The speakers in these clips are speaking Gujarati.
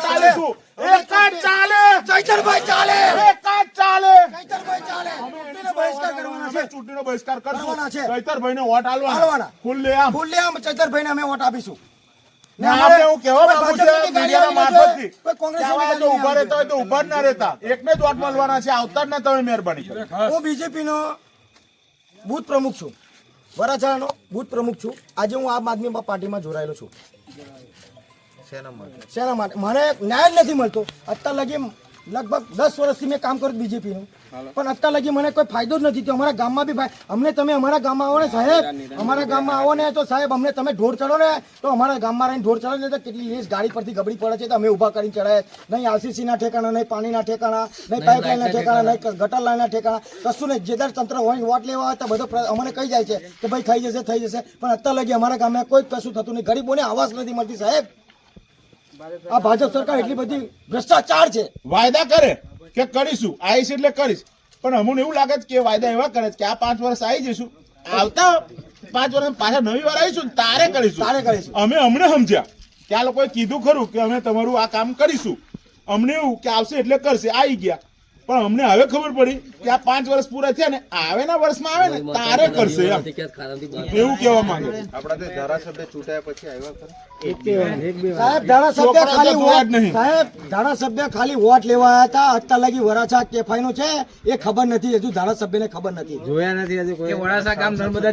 વોટ આલીશું એક ચાલે. ચૈતરભાઈ ચાલે. એકાદ ચાલે. ચૈતરભાઈ ચાલે. ચૂંટણીનો બહિષ્કાર કરવાના છે. ચૂંટણીનો બહિષ્કાર કરવાના છે. ચૈતરભાઈને વોટ આલવાના. ખુલ્લે આમ. ખુલ્લેઆમ ચૈતરભાઈને અમે વોટ આપીશું. આપણે હું કહેવા માંગુ છું મીડિયાના મારફતથી. કોઈ કોંગ્રેસની કે આવા ગાડી જો ઊભા આવી રહેતા હોય તો ઊભા ના રહેતા. એકને જ વોટ મળવાના છે આવતા જ ના તમે મહેરબાની કરો. હું બીજેપીનો બૂથ પ્રમુખ છું. વરાછાનો બૂથ પ્રમુખ છું. આજે હું આમ આદમી પાર્ટીમાં જોડાયેલો છું. શેના માટે? મને ન્યાય જ નથી મળતો. અત્યાર લગી લગભગ દસ વર્ષથી મેં કામ કર્યું બીજેપીનું. પણ અત્યાર લગી મને કોઈ ફાયદો જ નથી થયો. અમારા ગામમાં બી ભાઈ અમને તમે અમારા ગામમાં આવો ને સાહેબ. અમારા ગામમાં આવો ને તો સાહેબ અમને તમે ઢોર ચડો ને તો અમારા ગામમાં રહીને ઢોર ચડો ને તો કેટલી લેસ ગાડી પરથી ગબડી પડે છે તો અમે ઊભા કરીને ચડાય. નહીં આરસીસી ના ઠેકાણા નહીં પાણીના ઠેકાણા નહીં પાઇપલાઇનના ઠેકાણા નહીં ગટર લાઇનના ઠેકાણા. કશું નહીં. જે દર તંત્ર હોય વોટ લેવા હોય તો બધો અમને કહી જાય છે કે ભાઈ થઈ જશે થઈ જશે. પણ અત્યાર લગી અમારા ગામમાં કોઈ કશું થતું નહીં. ગરીબોને આવાસ નથી મળતી સાહેબ. આ ભાજપ સરકાર એટલી બધી ભ્રષ્ટાચાર છે. વાયદા કરે કે કરીશું આવીશ એટલે કરીશ. પણ અમને એવું લાગે છે કે વાયદા એવા કરે છે કે આ પાંચ વર્ષ આવી જઈશું આવતા પાંચ વર્ષ પાછા નવી વાર આવીશું તારે કરીશું. તારે કરીશું. અમે અમને સમજ્યા કે આ લોકોએ કીધું ખરું કે અમે તમારું આ કામ કરીશું. અમને એવું કે આવશે એટલે કરશે આવી ગયા. પણ અમને હવે ખબર પડી કે આ પાંચ વર્ષ પૂરા થયા ને આવેના વર્ષમાં આવે ને તારે કરશે એમ. એવું કેવા માંગે. છે. આપણા ધારાસભ્ય ચૂંટાયા પછી આવ્યા ખરા? સાહેબ ધારાસભ્ય ખાલી વોટ નહીં. સાહેબ ધારાસભ્ય ખાલી વોટ લેવા આવ્યા હતા. અત્યાર લગી વરાછા કેફાઈ નું છે. એ ખબર નથી. હજુ ધારાસભ્યને ખબર નથી. જોયા નથી હજુ કોઈ. વડાસા ગામ નર્મદા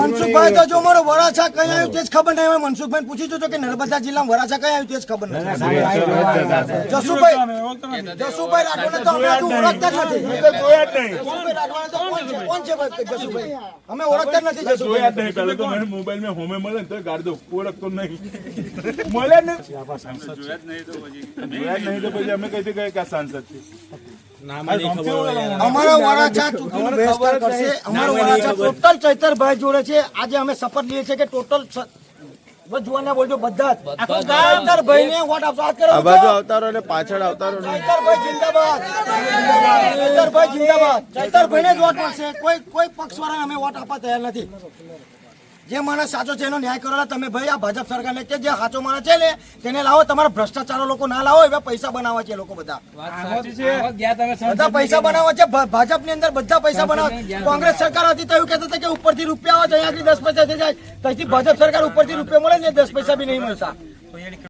મનસુખભાઈ તો જો મારો વરાછા કઈ આવ્યું તે જ ખબર નહીં. હવે મનસુખભાઈ પૂછી જોજો કે નર્મદા જિલ્લામાં વરાછા કઈ આવ્યું તે જ ખબર નથી. જસુભાઈ જસુભાઈ રાઠોડને તો અમે હજુ ઓળખતા જ નથી. અમે તો જોયા જ નહીં. જસુભાઈ રાઠોડને તો કોણ છે? કોણ છે ભાઈ જસુભાઈ? અમે ઓળખતા જ નથી જોયા જ નહીં. પહેલા તો મને મોબાઈલમાં હોમે મળે તો ગાડ દો ઓળખતો નહીં. મળે ને જોયા જ નહીં તો પછી. અમે કઈથી કહે કે આ સાંસદ છે. અમારા વરાછા ચૂંટણીનો બહિષ્કાર કરશે. અમારો વરાછા ટોટલ ચૈતરભાઈ જોડે છે. આજે અમે શપથ લઈએ છીએ કે ટોટલ જોવાના બોલજો બધા જ. ચૈતરભાઈ ને વોટ આપશો આ કરો આ બાજુ અવતારો ને પાછળ અવતારો ને. ચૈતરભાઈ જિંદાબાદ. ચૈતરભાઈ જિંદાબાદ. ચૈતરભાઈ ને જ વોટ મળશે. કોઈ કોઈ પક્ષ વાળા અમે વોટ આપવા તૈયાર નથી. જે માણસ સાચો છે એનો ન્યાય કરો તમે ભાઈ આ ભાજપ સરકારને કે જે સાચો માણસ છે ને તેને લાવો તમારા ભ્રષ્ટાચારો લોકો ના લાવો એવા પૈસા બનાવવા છે લોકો બધા. બધા પૈસા બનાવવા છે ભાજપ ભાજપની અંદર બધા પૈસા બનાવવા કોંગ્રેસ સરકાર હતી તો એવું કહેતા હતા કે ઉપરથી રૂપિયા આવે છે અહીંયાથી દસ પૈસા થઈ જાય. ત્યાંથી ભાજપ સરકાર ઉપરથી રૂપિયા મળે ને દસ પૈસા બી નહીં મળતા.